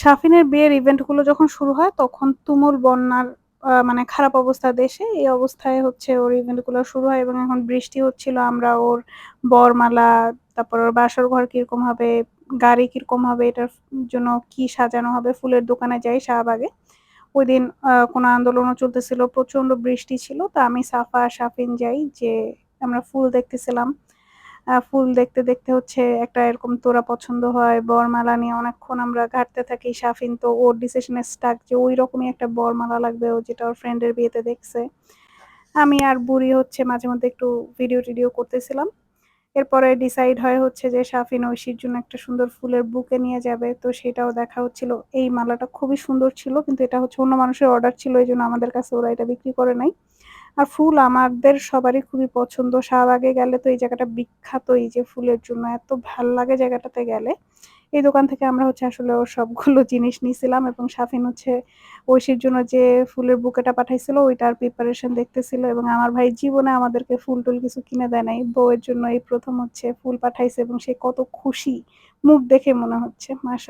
শাফিনের বিয়ের ইভেন্টগুলো যখন শুরু হয় তখন তুমুল বন্যার মানে খারাপ অবস্থা দেশে। এই অবস্থায় হচ্ছে ওর ইভেন্টগুলো শুরু হয় এবং এখন বৃষ্টি হচ্ছিল। আমরা ওর বরমালা, তারপর ওর বাসর ঘর কীরকম হবে, গাড়ি কীরকম হবে, এটার জন্য কি সাজানো হবে, ফুলের দোকানে যাই শাহবাগে। ওইদিন আ কোনো আন্দোলনও চলতেছিল, প্রচণ্ড বৃষ্টি ছিল। তো আমি সাফা, শাফিন যাই যে আমরা ফুল দেখতেছিলাম। ফুল দেখতে, দেখতে হচ্ছে একটা এরকম তোরা পছন্দ হয়। বরমালা নিয়ে অনেকক্ষণ আমরা ঘাঁটতে থাকি। শাফিন তো ওর ডিসিশন স্টাক যে ওই রকমই একটা বরমালা লাগবে ও যেটা ওর ফ্রেন্ডের বিয়েতে দেখছে। আমি আর বুড়ি হচ্ছে মাঝে মধ্যে একটু ভিডিও-টিডিও করতেছিলাম। এরপরে ডিসাইড হয় হচ্ছে যে শাফিন ঐশীর জন্য একটা সুন্দর ফুলের বুকে নিয়ে যাবে। তো সেটাও দেখা হচ্ছিল। এই মালাটা খুবই সুন্দর ছিল। কিন্তু এটা হচ্ছে অন্য মানুষের অর্ডার ছিল। এই জন্য আমাদের কাছে ওরা এটা বিক্রি করে নাই। আর ফুল আমাদের সবারই খুবই পছন্দ। শাহবাগে গেলে তো এই জায়গাটা বিখ্যাত, এই যে ফুলের জন্য। এত ভালো লাগে জায়গাটাতে গেলে। এই দোকান থেকে আমরা হচ্ছে আসলে ওর সবগুলো জিনিস নিয়েছিলাম এবং শাফিন হচ্ছে ঐশীর জন্য যে ফুলের বুকেটা পাঠাইছিল ওইটার প্রিপারেশন দেখতেছিল এবং আমার ভাই জীবনে আমাদেরকে ফুল-টুল কিছু কিনে দেয় নাই। বউয়ের জন্য এই প্রথম হচ্ছে ফুল পাঠাইছে এবং সে কত খুশি, মুখ দেখে মনে হচ্ছে। মাশা